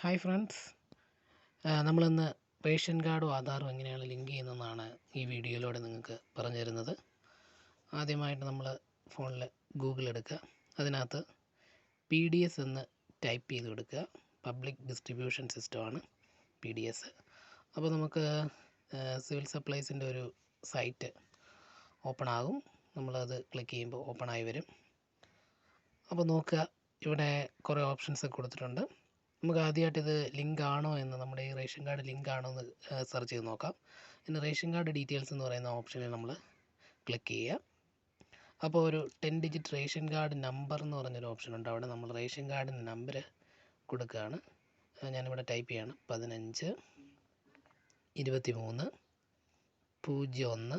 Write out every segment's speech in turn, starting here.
Hi friends. നമ്മളിന്ന് ration കാർഡും ആധാറും എങ്ങനെയാണ് ലിങ്ക് ചെയ്യുന്നതെന്നാണ് ഈ വീഡിയോയിലൂടെ നിങ്ങൾക്ക് പറഞ്ഞു തരുന്നത്. ആദ്യമായിട്ട് നമ്മൾ ഫോണിൽ ഗൂഗിൾ എടുക്കുക. അതിനകത്ത് പി ഡി എസ് എന്ന് ടൈപ്പ് ചെയ്ത് കൊടുക്കുക. പബ്ലിക് ഡിസ്ട്രിബ്യൂഷൻ സിസ്റ്റമാണ് പി ഡി എസ് അപ്പോൾ നമുക്ക് സിവിൽ സപ്ലൈസിന്റെ ഒരു സൈറ്റ് ഓപ്പൺ ആകും. നമ്മളത് ക്ലിക്ക് ചെയ്യുമ്പോൾ ഓപ്പൺ ആയി വരും. അപ്പോൾ നോക്കുക ഇവിടെ കുറേ ഓപ്ഷൻസ് കൊടുത്തിട്ടുണ്ട്. നമുക്ക് ആദ്യമായിട്ട് ഇത് ലിങ്ക് ആണോ എന്ന് നമ്മുടെ ഈ റേഷൻ കാർഡ് ലിങ്ക് ആണോ എന്ന് സെർച്ച് ചെയ്ത് നോക്കാം. പിന്നെ റേഷൻ കാർഡ് ഡീറ്റെയിൽസ് എന്ന് പറയുന്ന ഓപ്ഷനിൽ നമ്മൾ ക്ലിക്ക് ചെയ്യുക. അപ്പോൾ ഒരു ten digit ration card number എന്ന് പറഞ്ഞൊരു ഓപ്ഷൻ ഉണ്ട്. അവിടെ നമ്മൾ റേഷൻ കാർഡിന്റെ നമ്പർ കൊടുക്കുകയാണ്. ഞാനിവിടെ ടൈപ്പ് ചെയ്യാണ്. പതിനഞ്ച് ഇരുപത്തി മൂന്ന് പൂജ്യം ഒന്ന്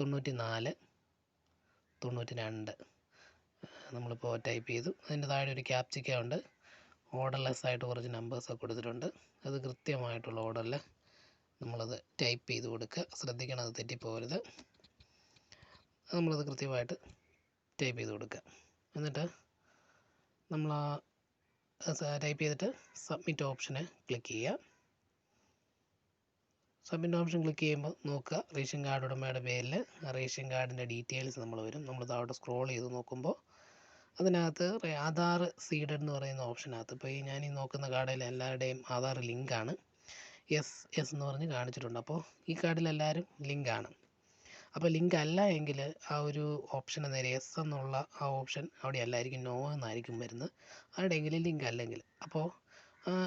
തൊണ്ണൂറ്റി നാല് തൊണ്ണൂറ്റി രണ്ട് നമ്മളിപ്പോൾ ടൈപ്പ് ചെയ്തു. അതിന്റെ താഴെ ഒരു ക്യാപ്ചിക്ക ഉണ്ട്. ഓർഡർലെസ് ആയിട്ട് കുറച്ച് നമ്പേഴ്സൊക്കെ കൊടുത്തിട്ടുണ്ട്. അത് കൃത്യമായിട്ടുള്ള ഓർഡറിൽ നമ്മളത് ടൈപ്പ് ചെയ്ത് കൊടുക്കുക. ശ്രദ്ധിക്കണം അത് തെറ്റിപ്പോകരുത് നമ്മളത് കൃത്യമായിട്ട് ടൈപ്പ് ചെയ്ത് കൊടുക്കുക. എന്നിട്ട് നമ്മൾ ആ ടൈപ്പ് ചെയ്തിട്ട് സബ്മിറ്റ് ഓപ്ഷന് ക്ലിക്ക് ചെയ്യുക. സബ്മിറ്റ് ഓപ്ഷൻ ക്ലിക്ക് ചെയ്യുമ്പോൾ നോക്കുക. റേഷൻ കാർഡ് ഉടമയുടെ പേരിൽ റേഷൻ കാർഡിന്റെ ഡീറ്റെയിൽസ് നമ്മൾ വരും. നമ്മൾ താഴോട്ട് സ്ക്രോൾ ചെയ്ത് നോക്കുമ്പോൾ അതിനകത്ത് ആധാർ സീഡ് എന്ന് പറയുന്ന ഓപ്ഷനകത്ത് ഇപ്പോൾ ഈ ഞാൻ ഈ നോക്കുന്ന കാർഡിൽ എല്ലാവരുടെയും ആധാർ ലിങ്കാണ്. എസ് എസ് എന്ന് പറഞ്ഞ് കാണിച്ചിട്ടുണ്ട്. അപ്പോൾ ഈ കാർഡിൽ എല്ലാവരും ലിങ്കാണ്. അപ്പോൾ ലിങ്ക് അല്ല എങ്കിൽ ആ ഒരു ഓപ്ഷന് നേരെ എസ് എന്നുള്ള ആ ഓപ്ഷൻ അവിടെ അല്ലായിരിക്കും. നോ എന്നായിരിക്കും വരുന്നത്. ആരുടെയെങ്കിലും ലിങ്ക് അല്ലെങ്കിൽ. അപ്പോൾ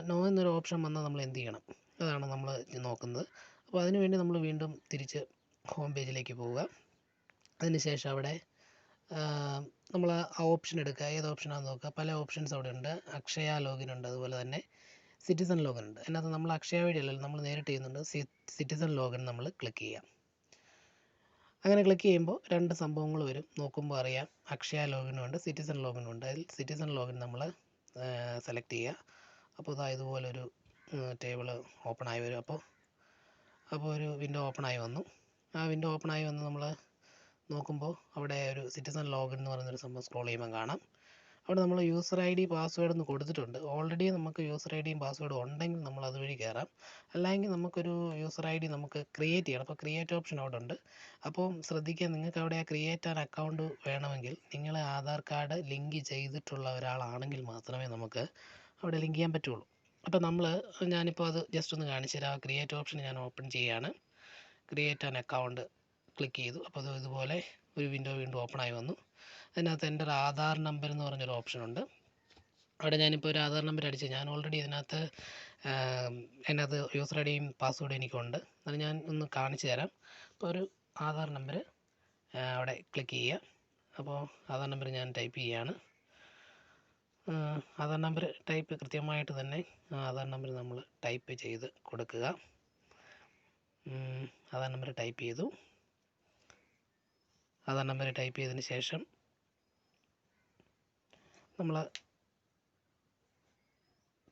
നോ എന്നൊരു ഓപ്ഷൻ വന്നാൽ നമ്മൾ എന്ത് ചെയ്യണം? അതാണ് നമ്മൾ നോക്കുന്നത്. അപ്പോൾ അതിനുവേണ്ടി നമ്മൾ വീണ്ടും തിരിച്ച് ഹോം പേജിലേക്ക് പോവുക. അതിനുശേഷം അവിടെ നമ്മൾ ആ ഓപ്ഷൻ എടുക്കുക. ഏത് ഓപ്ഷനാണെന്ന് നോക്കുക. പല ഓപ്ഷൻസ് അവിടെ ഉണ്ട്. അക്ഷയ ലോഗിൻ ഉണ്ട്. അതുപോലെ തന്നെ സിറ്റിസൺ ലോഗിൻ ഉണ്ട്. അതിനകത്ത് നമ്മൾ അക്ഷയ വഴി അല്ലല്ലോ നമ്മൾ നേരിട്ട് ചെയ്യുന്നുണ്ട്. സിറ്റിസൺ ലോഗിൻ നമ്മൾ ക്ലിക്ക് ചെയ്യാം. അങ്ങനെ ക്ലിക്ക് ചെയ്യുമ്പോൾ രണ്ട് സംഭവങ്ങൾ വരും. നോക്കുമ്പോൾ അറിയാം. അക്ഷയ ലോഗിനും ഉണ്ട് സിറ്റിസൺ ലോഗിനും ഉണ്ട്. അതിൽ സിറ്റിസൺ ലോഗിൻ നമ്മൾ സെലക്ട് ചെയ്യുക. അപ്പോൾ ഇതാ ഇതുപോലൊരു ടേബിൾ ഓപ്പൺ ആയി വരും. അപ്പോൾ അപ്പോൾ ഒരു വിൻഡോ ഓപ്പൺ ആയി വന്നു. ആ വിൻഡോ ഓപ്പൺ ആയി വന്ന് നമ്മൾ നോക്കുമ്പോൾ അവിടെ ഒരു സിറ്റിസൺ ലോഗിൻ എന്ന് പറയുന്നൊരു സംഭവം സ്ക്രോൾ ചെയ്യുമ്പോൾ കാണാം. അവിടെ നമ്മൾ യൂസർ ഐ ഡി പാസ്വേഡ് എന്ന് കൊടുത്തിട്ടുണ്ട്. ഓൾറെഡി നമുക്ക് യൂസർ ഐ ഡിയും പാസ്വേഡും ഉണ്ടെങ്കിൽ നമ്മൾ അതുവഴി കയറാം അല്ലെങ്കിൽ നമുക്കൊരു യൂസർ ഐ ഡി നമുക്ക് ക്രിയേറ്റ് ചെയ്യണം. അപ്പോൾ ക്രിയേറ്റ് ഓപ്ഷൻ അവിടെ ഉണ്ട്. അപ്പോൾ ശ്രദ്ധിക്കുക നിങ്ങൾക്ക് അവിടെ ആ ക്രിയേറ്റ് ആൻ അക്കൗണ്ട് വേണമെങ്കിൽ നിങ്ങളെ ആധാർ കാർഡ് ലിങ്ക് ചെയ്തിട്ടുള്ള ഒരാളാണെങ്കിൽ മാത്രമേ നമുക്ക് അവിടെ ലിങ്ക് ചെയ്യാൻ പറ്റുള്ളൂ. അപ്പോൾ നമ്മൾ ഞാനിപ്പോൾ അത് ജസ്റ്റ് ഒന്ന് കാണിച്ചു തരാം. ക്രിയേറ്റ് ഓപ്ഷൻ ഞാൻ ഓപ്പൺ ചെയ്യുകയാണ് ക്രിയേറ്റ് ആൻ അക്കൗണ്ട് ക്ലിക്ക് ചെയ്തു. അപ്പോൾ അത് ഇതുപോലെ ഒരു വിൻഡോ വീണ്ടും ഓപ്പൺ ആയി വന്നു. അതിനകത്ത് എന്റെ ഒരു ആധാർ നമ്പർ എന്ന് പറഞ്ഞൊരു ഓപ്ഷൻ ഉണ്ട്. അവിടെ ഞാനിപ്പോൾ ഒരു ആധാർ നമ്പർ അടിച്ചു ഞാൻ ഓൾറെഡി ഇതിനകത്ത് അതിനകത്ത് യൂസർ ഐ ഡിയും പാസ്വേഡും എനിക്കുണ്ട്. അത് ഞാൻ ഒന്ന് കാണിച്ചു തരാം. അപ്പോൾ ഒരു ആധാർ നമ്പർ അവിടെ ക്ലിക്ക് ചെയ്യുക. അപ്പോൾ ആധാർ നമ്പർ ഞാൻ ടൈപ്പ് ചെയ്യുകയാണ്. ആധാർ നമ്പർ ടൈപ്പ് കൃത്യമായിട്ട് തന്നെ ആധാർ നമ്പർ നമ്മൾ ടൈപ്പ് ചെയ്ത് കൊടുക്കുക. ആധാർ നമ്പർ ടൈപ്പ് ചെയ്തു. ആധാർ നമ്പർ ടൈപ്പ് ചെയ്തതിന് ശേഷം നമ്മൾ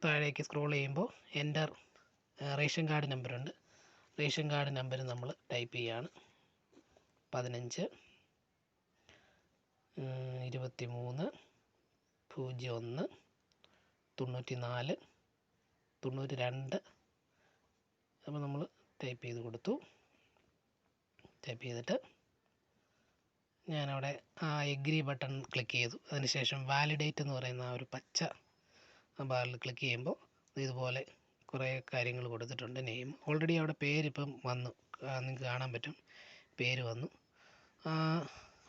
താഴേക്ക് സ്ക്രോൾ ചെയ്യുമ്പോൾ എന്റർ റേഷൻ കാർഡ് നമ്പറുണ്ട് റേഷൻ കാർഡ് നമ്പർ നമ്മൾ ടൈപ്പ് ചെയ്യുകയാണ് പതിനഞ്ച് ഇരുപത്തി മൂന്ന് പൂജ്യം ഒന്ന് തൊണ്ണൂറ്റി നാല് തൊണ്ണൂറ്റി രണ്ട് അപ്പോൾ നമ്മൾ ടൈപ്പ് ചെയ്ത് കൊടുത്തു. ടൈപ്പ് ചെയ്തിട്ട് ഞാനവിടെ ആ എഗ്രി ബട്ടൺ ക്ലിക്ക് ചെയ്തു. അതിനുശേഷം വാലിഡേറ്റ് എന്ന് പറയുന്ന ആ ഒരു പച്ച ബാറിൽ ക്ലിക്ക് ചെയ്യുമ്പോൾ ഇതുപോലെ കുറേ കാര്യങ്ങൾ കൊടുത്തിട്ടുണ്ട്. നെയിം ഓൾറെഡി അവിടെ പേരിപ്പം വന്നു. നിങ്ങൾക്ക് കാണാൻ പറ്റും. പേര് വന്നു.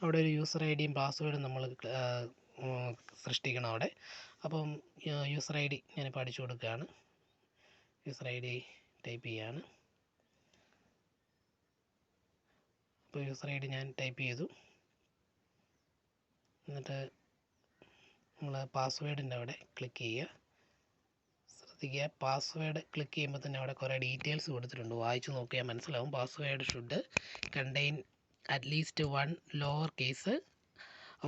അവിടെ ഒരു യൂസർ ഐ ഡിയും പാസ്വേഡും നമ്മൾ സൃഷ്ടിക്കണം അവിടെ. അപ്പം യൂസർ ഐ ഡി ഞാനിപ്പോൾ അടിച്ചു കൊടുക്കുകയാണ്. യൂസർ ഐ ഡി ടൈപ്പ് ചെയ്യാണ്. അപ്പോൾ യൂസർ ഐ ഡി ഞാൻ ടൈപ്പ് ചെയ്തു. എന്നിട്ട് നമ്മൾ പാസ്വേഡിന്റെ അവിടെ ക്ലിക്ക് ചെയ്യുക. ശ്രദ്ധിക്കുക പാസ്വേഡ് ക്ലിക്ക് ചെയ്യുമ്പോൾ തന്നെ അവിടെ കുറേ ഡീറ്റെയിൽസ് കൊടുത്തിട്ടുണ്ട്. വായിച്ച് നോക്കിയാൽ മനസ്സിലാവും. Password should contain at least one lower case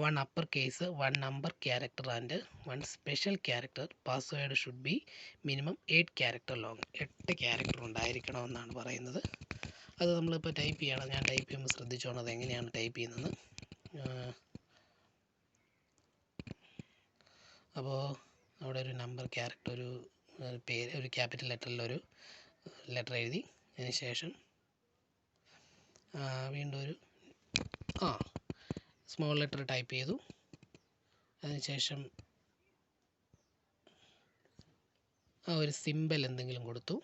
one upper case one number character and one special character password should be minimum eight character long എട്ട് ക്യാരക്ടർ ഉണ്ടായിരിക്കണമെന്നാണ് പറയുന്നത്. അത് നമ്മളിപ്പോൾ ടൈപ്പ് ചെയ്യണം. ഞാൻ ടൈപ്പ് ചെയ്യുമ്പോൾ ശ്രദ്ധിച്ചോണം അത് എങ്ങനെയാണ് ടൈപ്പ് ചെയ്യുന്നത് അപ്പോൾ അവിടെ ഒരു നമ്പർ ക്യാരക്ടർ ഒരു പേര് ഒരു ക്യാപിറ്റൽ ലെറ്ററിൽ ഒരു ലെറ്റർ എഴുതി. അതിന് ശേഷം വീണ്ടും ഒരു ആ സ്മോൾ ലെറ്റർ ടൈപ്പ് ചെയ്തു. അതിനുശേഷം ആ ഒരു സിമ്പൽ എന്തെങ്കിലും കൊടുത്തു.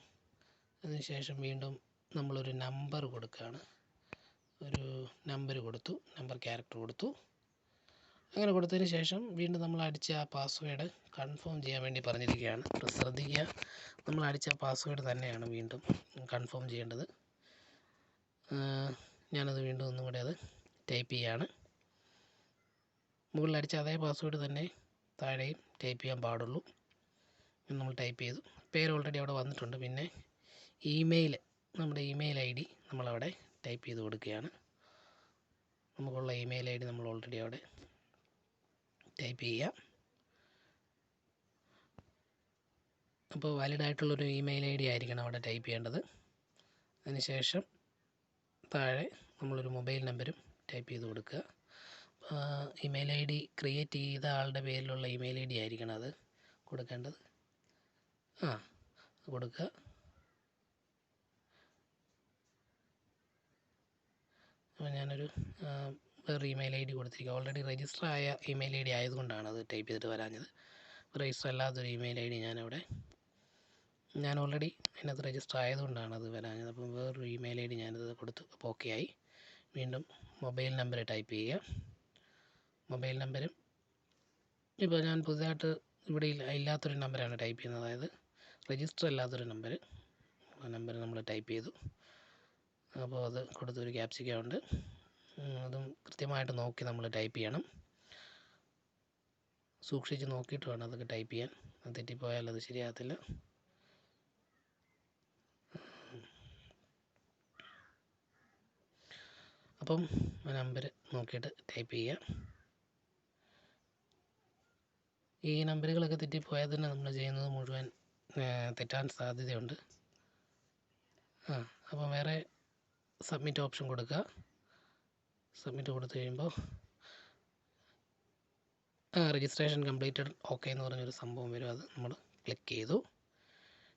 അതിനുശേഷം വീണ്ടും നമ്മളൊരു നമ്പർ കൊടുക്കുകയാണ്. ഒരു നമ്പർ കൊടുത്തു നമ്പർ ക്യാരക്ടർ കൊടുത്തു. അങ്ങനെ കൊടുത്തതിന് ശേഷം വീണ്ടും നമ്മൾ അടിച്ച ആ പാസ്വേഡ് കൺഫേം ചെയ്യാൻ വേണ്ടി പറഞ്ഞിരിക്കുകയാണ്. ശ്രദ്ധിക്കുക. നമ്മൾ അടിച്ച പാസ്വേഡ് തന്നെയാണ് വീണ്ടും കൺഫേം ചെയ്യേണ്ടത്. ഞാനത് വീണ്ടും ഒന്നും കൂടി അത് ടൈപ്പ് ചെയ്യാണ്. മുകളിൽ അടിച്ച അതേ പാസ്വേഡ് തന്നെ താഴെയും ടൈപ്പ് ചെയ്യാൻ പാടുള്ളൂ നമ്മൾ ടൈപ്പ് ചെയ്തു. പേര് ഓൾറെഡി അവിടെ വന്നിട്ടുണ്ട്. പിന്നെ ഇമെയിൽ നമ്മുടെ ഇമെയിൽ ഐ ഡി നമ്മളവിടെ ടൈപ്പ് ചെയ്ത് കൊടുക്കുകയാണ്. നമുക്കുള്ള ഇമെയിൽ ഐ ഡി നമ്മൾ ഓൾറെഡി അവിടെ ടൈപ്പ് ചെയ്യുക അപ്പോൾ വാലിഡ് ആയിട്ടുള്ളൊരു ഇമെയിൽ ഐ ഡി ആയിരിക്കണം അവിടെ ടൈപ്പ് ചെയ്യേണ്ടത്. അതിനുശേഷം താഴെ നമ്മളൊരു മൊബൈൽ നമ്പരും ടൈപ്പ് ചെയ്ത് കൊടുക്കുക. ഇമെയിൽ ഐ ഡി ക്രിയേറ്റ് ചെയ്ത ആളുടെ പേരിലുള്ള ഇമെയിൽ ഐ ഡി ആയിരിക്കണം അത് കൊടുക്കേണ്ടത്. ആ കൊടുക്കുക. അപ്പോൾ ഞാനൊരു വേറെ ഇമെയിൽ ഐ ഡി കൊടുത്തിരിക്കുക ഓൾറെഡി രജിസ്റ്റർ ആയ ഇമെയിൽ ഐ ഡി ആയതുകൊണ്ടാണ് അത് ടൈപ്പ് ചെയ്തിട്ട് വരാഞ്ഞത്. രജിസ്റ്റർ അല്ലാത്തൊരു ഇമെയിൽ ഐ ഡി ഞാനവിടെ ഞാൻ ഓൾറെഡി അതിനകത്ത് രജിസ്റ്റർ ആയതുകൊണ്ടാണ് അത് വരാഞ്ഞത്. അപ്പം വേറൊരു ഇമെയിൽ ഐ ഡി ഞാനത് കൊടുത്ത്. അപ്പോൾ ഓക്കെ ആയി. വീണ്ടും മൊബൈൽ നമ്പർ ടൈപ്പ് ചെയ്യുക. മൊബൈൽ നമ്പരും ഇപ്പോൾ ഞാൻ പുതുതായിട്ട് ഇവിടെ ഇല്ല ഇല്ലാത്തൊരു നമ്പറാണ് ടൈപ്പ് ചെയ്യുന്നത്. അതായത് രജിസ്റ്റർ അല്ലാത്തൊരു നമ്പർ ആ നമ്പർ നമ്മൾ ടൈപ്പ് ചെയ്തു. അപ്പോൾ അത് കൊടുത്തൊരു ക്യാപ്സിക്കം ഉണ്ട്. ഉം, അതും കൃത്യമായിട്ട് നോക്കി നമ്മൾ ടൈപ്പ് ചെയ്യണം. സൂക്ഷിച്ച് നോക്കിയിട്ട് വേണം അതൊക്കെ ടൈപ്പ് ചെയ്യാൻ. അത് തെറ്റിപ്പോയാൽ അത് ശരിയാകത്തില്ല. അപ്പം ആ നമ്പർ നോക്കിയിട്ട് ടൈപ്പ് ചെയ്യുക ഈ നമ്പറുകളൊക്കെ തെറ്റിപ്പോയാൽ തന്നെ നമ്മൾ ചെയ്യുന്നത് മുഴുവൻ തെറ്റാൻ സാധ്യതയുണ്ട്. ആ അപ്പോൾ വേറെ സബ്മിറ്റ് ഓപ്ഷൻ കൊടുക്കുക. സബ്മിറ്റ് കൊടുത്തു കഴിയുമ്പോൾ രജിസ്ട്രേഷൻ കംപ്ലീറ്റഡ് ഓക്കെ എന്ന് പറഞ്ഞൊരു സംഭവം വരും. അത് നമ്മൾ ക്ലിക്ക് ചെയ്തു.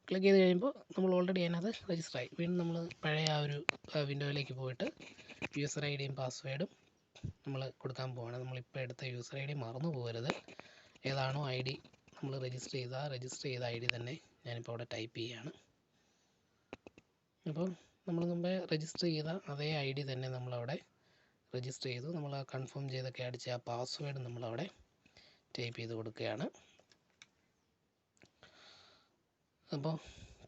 ക്ലിക്ക് ചെയ്ത് കഴിയുമ്പോൾ നമ്മൾ ഓൾറെഡി അതിനകത്ത് രജിസ്റ്റർ ആയി. വീണ്ടും നമ്മൾ പഴയ ആ ഒരു വിൻഡോയിലേക്ക് പോയിട്ട് യൂസർ ഐ ഡിയും പാസ്വേഡും നമ്മൾ കൊടുക്കാൻ പോവാണ്. നമ്മളിപ്പോൾ എടുത്ത യൂസർ ഐ ഡി മറന്നു പോകരുത്. ഏതാണോ ഐ ഡി നമ്മൾ രജിസ്റ്റർ ചെയ്ത രജിസ്റ്റർ ചെയ്ത ഐ ഡി തന്നെ ഞാനിപ്പോൾ അവിടെ ടൈപ്പ് ചെയ്യുകയാണ് അപ്പോൾ നമ്മൾ മുമ്പേ രജിസ്റ്റർ ചെയ്ത അതേ ഐ ഡി തന്നെ നമ്മളവിടെ രജിസ്റ്റർ ചെയ്തു. നമ്മൾ ആ കൺഫേം ചെയ്തൊക്കെ അടിച്ച ആ പാസ്വേഡ് നമ്മളവിടെ ടൈപ്പ് ചെയ്ത് കൊടുക്കുകയാണ്. അപ്പോൾ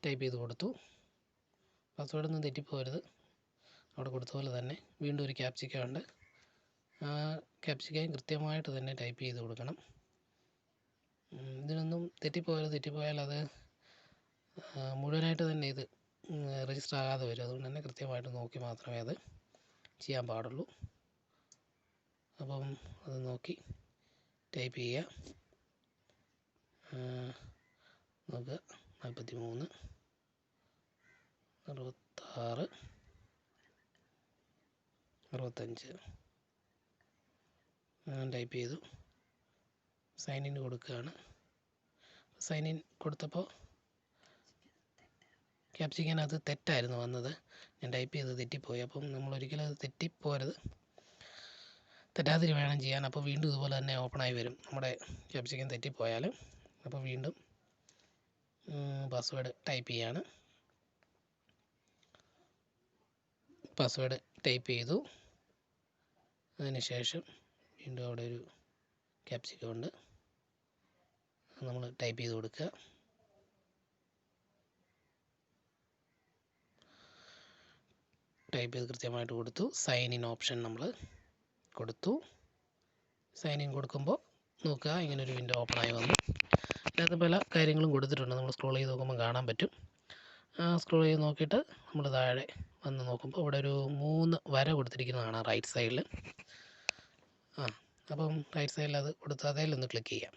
ടൈപ്പ് ചെയ്ത് കൊടുത്തു. പാസ്വേഡൊന്നും ഒന്നും തെറ്റിപ്പോകരുത് അവിടെ കൊടുത്ത പോലെ തന്നെ വീണ്ടും ഒരു ക്യാപ്സിക്ക ഉണ്ട്. ആ ക്യാപ്സിക്കയും കൃത്യമായിട്ട് തന്നെ ടൈപ്പ് ചെയ്ത് കൊടുക്കണം. ഇതിനൊന്നും തെറ്റിപ്പോയാൽ തെറ്റിപ്പോയാൽ അത് മുഴുവനായിട്ട് തന്നെ ഇത് രജിസ്റ്റർ ആകാതെ വരും. അതുകൊണ്ട് തന്നെ കൃത്യമായിട്ട് നോക്കി മാത്രമേ അത് ചെയ്യാൻ പാടുള്ളൂ. അപ്പം അത് നോക്കി ടൈപ്പ് ചെയ്യുക നോക്കുക നാൽപ്പത്തി മൂന്ന് അറുപത്താറ് അറുപത്തഞ്ച്. ടൈപ്പ് ചെയ്തു. സൈൻ ഇൻ കൊടുക്കുകയാണ്. സൈൻ ഇൻ കൊടുത്തപ്പോൾ അത് തെറ്റായിരുന്നു വന്നത്. ഞാൻ ടൈപ്പ് ചെയ്ത് തെറ്റിപ്പോയി. അപ്പം നമ്മൾ ഒരിക്കലും അത് തെറ്റിപ്പോരുത് തെറ്റാതിരി വേണം ചെയ്യാൻ. അപ്പോൾ വീണ്ടും ഇതുപോലെ തന്നെ ഓപ്പൺ ആയി വരും. നമ്മുടെ ക്യാപ്സിക്കൻ തെറ്റിപ്പോയാൽ. അപ്പോൾ വീണ്ടും പാസ്വേഡ് ടൈപ്പ് ചെയ്യാണ്. പാസ്വേഡ് ടൈപ്പ് ചെയ്തു. അതിന് ശേഷം വീണ്ടും അവിടെ ഒരു ക്യാപ്സിക്കം ഉണ്ട്. നമ്മൾ ടൈപ്പ് ചെയ്ത് കൊടുക്കുക. ടൈപ്പ് ചെയ്ത് കൃത്യമായിട്ട് കൊടുത്തു. സൈൻ ഇൻ ഓപ്ഷൻ നമ്മൾ കൊടുത്തു. സൈൻ ഇൻ കൊടുക്കുമ്പോൾ നോക്കുക ഇങ്ങനെ ഒരു വിൻഡോ ആയി വന്നു. ഇതിനകത്ത് പല കാര്യങ്ങളും കൊടുത്തിട്ടുണ്ട്. നമ്മൾ സ്ക്രോൾ ചെയ്ത് നോക്കുമ്പോൾ കാണാൻ പറ്റും. സ്ക്രോൾ ചെയ്ത് നോക്കിയിട്ട് നമ്മൾ താഴെ വന്ന് നോക്കുമ്പോൾ ഇവിടെ ഒരു മൂന്ന് വര കൊടുത്തിരിക്കുന്നത് കാണാം റൈറ്റ് സൈഡിൽ ആ അപ്പം റൈറ്റ് സൈഡിൽ അത് കൊടുത്ത് അതിലൊന്ന് ക്ലിക്ക് ചെയ്യാം.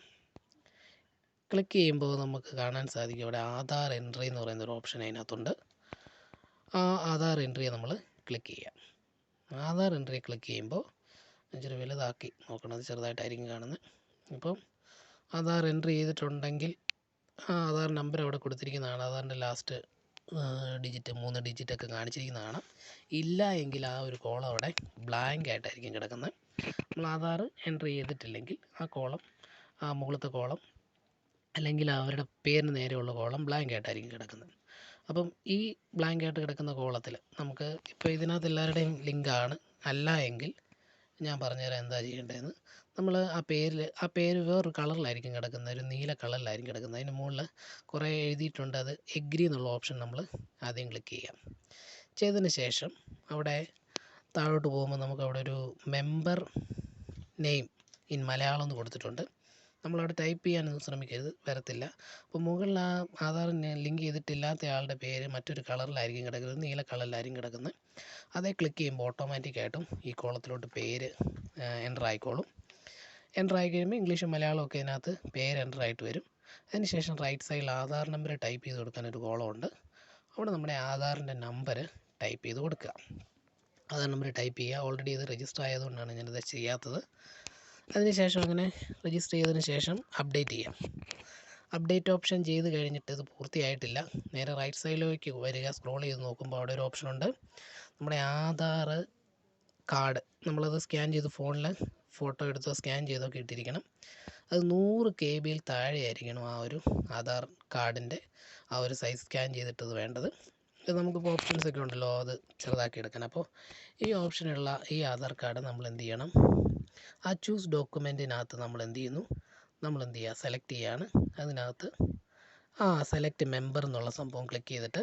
ക്ലിക്ക് ചെയ്യുമ്പോൾ നമുക്ക് കാണാൻ സാധിക്കും ഇവിടെ ആധാർ എൻട്രി എന്ന് പറയുന്ന ഒരു ഓപ്ഷൻ അതിനകത്തുണ്ട്. ആ ആധാർ എൻട്രിയെ നമ്മൾ ക്ലിക്ക് ചെയ്യാം. ആധാർ എൻട്രി ക്ലിക്ക് ചെയ്യുമ്പോൾ ഇച്ചിരി വലുതാക്കി നോക്കണത് ചെറുതായിട്ടായിരിക്കും കാണുന്നത്. അപ്പം ആധാർ എൻട്രി ചെയ്തിട്ടുണ്ടെങ്കിൽ ആ ആധാർ നമ്പർ അവിടെ കൊടുത്തിരിക്കുന്നതാണ്. ആധാറിന്റെ ലാസ്റ്റ് ഡിജിറ്റ് മൂന്ന് ഡിജിറ്റ് ഒക്കെ കാണിച്ചിരിക്കുന്നതാണ്. ഇല്ല എങ്കിൽ ആ ഒരു കോളം അവിടെ ബ്ലാങ്ക് ആയിട്ടായിരിക്കും കിടക്കുന്നത്. നമ്മൾ ആധാർ എൻട്രി ചെയ്തിട്ടില്ലെങ്കിൽ ആ കോളം ആ മുകളിലത്തെ കോളം അല്ലെങ്കിൽ അവരുടെ പേരിന് നേരെയുള്ള കോളം ബ്ലാങ്ക് ആയിട്ടായിരിക്കും കിടക്കുന്നത്. അപ്പം ഈ ബ്ലാങ്ക് ആയിട്ട് കിടക്കുന്ന കോളത്തിൽ നമുക്ക് ഇപ്പോൾ ഇതിനകത്ത് എല്ലാവരുടെയും ലിങ്കാണ് അല്ല എങ്കിൽ ഞാൻ പറഞ്ഞുതരാം എന്താ ചെയ്യേണ്ടതെന്ന് നമ്മൾ ആ പേരിൽ ആ പേര് വേറൊരു കളറിലായിരിക്കും കിടക്കുന്നത്. ഒരു നീല കളറിലായിരിക്കും കിടക്കുന്നത്. അതിന് മുകളിൽ കുറേ എഴുതിയിട്ടുണ്ട്. അത് എഗ്രി എന്നുള്ള ഓപ്ഷൻ നമ്മൾ ആദ്യം ക്ലിക്ക് ചെയ്യാം. ചെയ്തതിന് ശേഷം അവിടെ താഴോട്ട് പോകുമ്പോൾ നമുക്ക് അവിടെ ഒരു മെമ്പർ നെയിം ഇൻ മലയാളം എന്ന് കൊടുത്തിട്ടുണ്ട്. നമ്മളവിടെ ടൈപ്പ് ചെയ്യാനൊന്നും ശ്രമിക്കരുത് വരത്തില്ല. അപ്പോൾ മുകളിൽ ആ ആധാറിന് ലിങ്ക് ചെയ്തിട്ടില്ലാത്ത ആളുടെ പേര് മറ്റൊരു കളറിലായിരിക്കും കിടക്കുന്നത് നീല കളറിലായിരിക്കും കിടക്കുന്നത്. അതേ ക്ലിക്ക് ചെയ്യുമ്പോൾ ഓട്ടോമാറ്റിക്കായിട്ടും ഈ കോളത്തിലോട്ട് പേര് എന്റർ ആയിക്കോളും. എന്റർ ആയി കഴിയുമ്പോൾ ഇംഗ്ലീഷും മലയാളവും ഒക്കെ അതിനകത്ത് പേര് എന്റർ ആയിട്ട് വരും. അതിനുശേഷം റൈറ്റ് സൈഡിൽ ആധാർ നമ്പർ ടൈപ്പ് ചെയ്ത് കൊടുക്കാൻ ഒരു കോളമുണ്ട് അവിടെ നമ്മുടെ ആധാറിന്റെ നമ്പർ ടൈപ്പ് ചെയ്ത് കൊടുക്കുക. ആധാർ നമ്പർ ടൈപ്പ് ചെയ്യുക. ഓൾറെഡി ഇത് രജിസ്റ്റർ ആയതുകൊണ്ടാണ് ഞാനിത് ചെയ്യാത്തത്. അതിനുശേഷം അങ്ങനെ രജിസ്റ്റർ ചെയ്തതിന് ശേഷം അപ്ഡേറ്റ് ചെയ്യാം. അപ്ഡേറ്റ് ഓപ്ഷൻ ചെയ്ത് കഴിഞ്ഞിട്ട് ഇത് പൂർത്തിയായിട്ടില്ല. നേരെ റൈറ്റ് സൈഡിലേക്ക് വരിക സ്ക്രോൾ ചെയ്ത് നോക്കുമ്പോൾ അവിടെ ഒരു ഓപ്ഷൻ ഉണ്ട്. നമ്മുടെ ആധാർ കാർഡ് നമ്മളത് സ്കാൻ ചെയ്ത് ഫോണിൽ ഫോട്ടോ എടുത്തോ സ്കാൻ ചെയ്തൊക്കെ ഇട്ടിരിക്കണം. അത് നൂറ് കെ ബിയിൽ താഴെയായിരിക്കണം ആ ഒരു ആധാർ കാർഡിന്റെ ആ ഒരു സൈസ് സ്കാൻ ചെയ്തിട്ടത് വേണ്ടത്. ഇത് നമുക്കിപ്പോൾ ഓപ്ഷൻസ് ഒക്കെ ഉണ്ടല്ലോ അത് ചെറുതാക്കി എടുക്കാൻ അപ്പോൾ ഈ ഓപ്ഷനുള്ള ഈ ആധാർ കാർഡ് നമ്മൾ എന്ത് ചെയ്യണം? ആ ചൂസ് ഡോക്യുമെന്റിനകത്ത് നമ്മൾ എന്ത് ചെയ്യുന്നു? നമ്മൾ എന്ത് ചെയ്യുക? സെലക്ട് ചെയ്യുകയാണ്. അതിനകത്ത് ആ സെലക്ട് മെമ്പർ എന്നുള്ള സംഭവം ക്ലിക്ക് ചെയ്തിട്ട്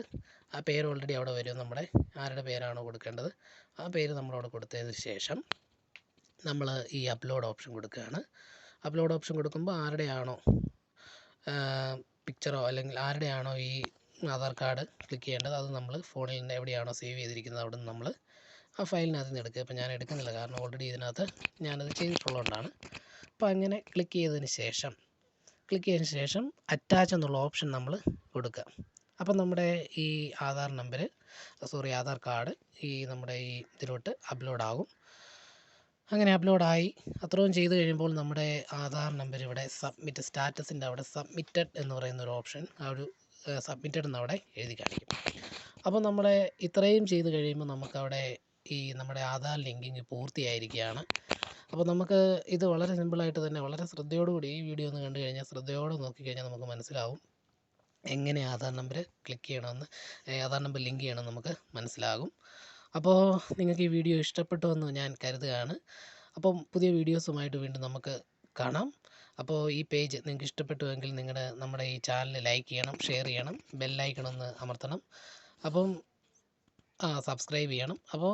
ആ പേര് ഓൾറെഡി അവിടെ വരും. നമ്മുടെ ആരുടെ പേരാണോ കൊടുക്കേണ്ടത്? ആ പേര് നമ്മളവിടെ കൊടുത്തതിന് ശേഷം നമ്മൾ ഈ അപ്ലോഡ് ഓപ്ഷൻ കൊടുക്കുകയാണ്. അപ്ലോഡ് ഓപ്ഷൻ കൊടുക്കുമ്പോൾ ആരുടെയാണോ പിക്ചറോ അല്ലെങ്കിൽ ആരുടെയാണോ ഈ ആധാർ കാർഡ് ക്ലിക്ക് ചെയ്യേണ്ടത്? അത് നമ്മൾ ഫോണിൽ നിന്ന് എവിടെയാണോ സേവ് ചെയ്തിരിക്കുന്നത്? അവിടെ നിന്ന് നമ്മൾ ആ ഫയലിനകത്ത് നിന്ന് എടുക്കുക. ഇപ്പോൾ ഞാൻ എടുക്കുന്നില്ല. കാരണം ഓൾറെഡി ഇതിനകത്ത് ഞാനത് ചെയ്തിട്ടുള്ളതുകൊണ്ടാണ്. അപ്പോൾ അങ്ങനെ ക്ലിക്ക് ചെയ്തതിന് ശേഷം ക്ലിക്ക് ചെയ്തതിന് ശേഷം അറ്റാച്ച് എന്നുള്ള ഓപ്ഷൻ നമ്മൾ കൊടുക്കുക. അപ്പം നമ്മുടെ ഈ Aadhaar number sorry Aadhaar card ഈ നമ്മുടെ ഈ ഇതിലോട്ട് അപ്ലോഡ് ആകും. അങ്ങനെ അപ്ലോഡായി അത്രയും ചെയ്തു കഴിയുമ്പോൾ നമ്മുടെ ആധാർ നമ്പർ ഇവിടെ സബ്മിറ്റ് സ്റ്റാറ്റസിന്റെ അവിടെ സബ്മിറ്റഡ് എന്ന് പറയുന്ന ഒരു ഓപ്ഷൻ ആ ഒരു സബ്മിറ്റഡ് എന്ന് അവിടെ എഴുതി കാണിക്കും. അപ്പോൾ നമ്മുടെ ഇത്രയും ചെയ്ത് കഴിയുമ്പോൾ നമുക്കവിടെ ഈ നമ്മുടെ ആധാർ ലിങ്കിങ് പൂർത്തിയായിരിക്കുകയാണ്. അപ്പോൾ നമുക്ക് ഇത് വളരെ സിമ്പിളായിട്ട് തന്നെ വളരെ ശ്രദ്ധയോടുകൂടി ഈ വീഡിയോ ഒന്ന് കണ്ടു കഴിഞ്ഞാൽ ശ്രദ്ധയോടെ നോക്കിക്കഴിഞ്ഞാൽ നമുക്ക് മനസ്സിലാവും എങ്ങനെ ആധാർ നമ്പർ ക്ലിക്ക് ചെയ്യണമെന്ന് ആധാർ നമ്പർ ലിങ്ക് ചെയ്യണമെന്ന് നമുക്ക് മനസ്സിലാകും. അപ്പോൾ നിങ്ങൾക്ക് ഈ വീഡിയോ ഇഷ്ടപ്പെട്ടു എന്ന് ഞാൻ കരുതുകയാണ്. അപ്പം പുതിയ വീഡിയോസുമായിട്ട് വീണ്ടും നമുക്ക് കാണാം. അപ്പോൾ ഈ പേജ് നിങ്ങൾക്ക് ഇഷ്ടപ്പെട്ടുവെങ്കിൽ നിങ്ങളുടെ നമ്മുടെ ഈ ചാനൽ ലൈക്ക് ചെയ്യണം ഷെയർ ചെയ്യണം ബെല്ലൈക്കണമെന്ന് അമർത്തണം. അപ്പം സബ്സ്ക്രൈബ് ചെയ്യണം. അപ്പോൾ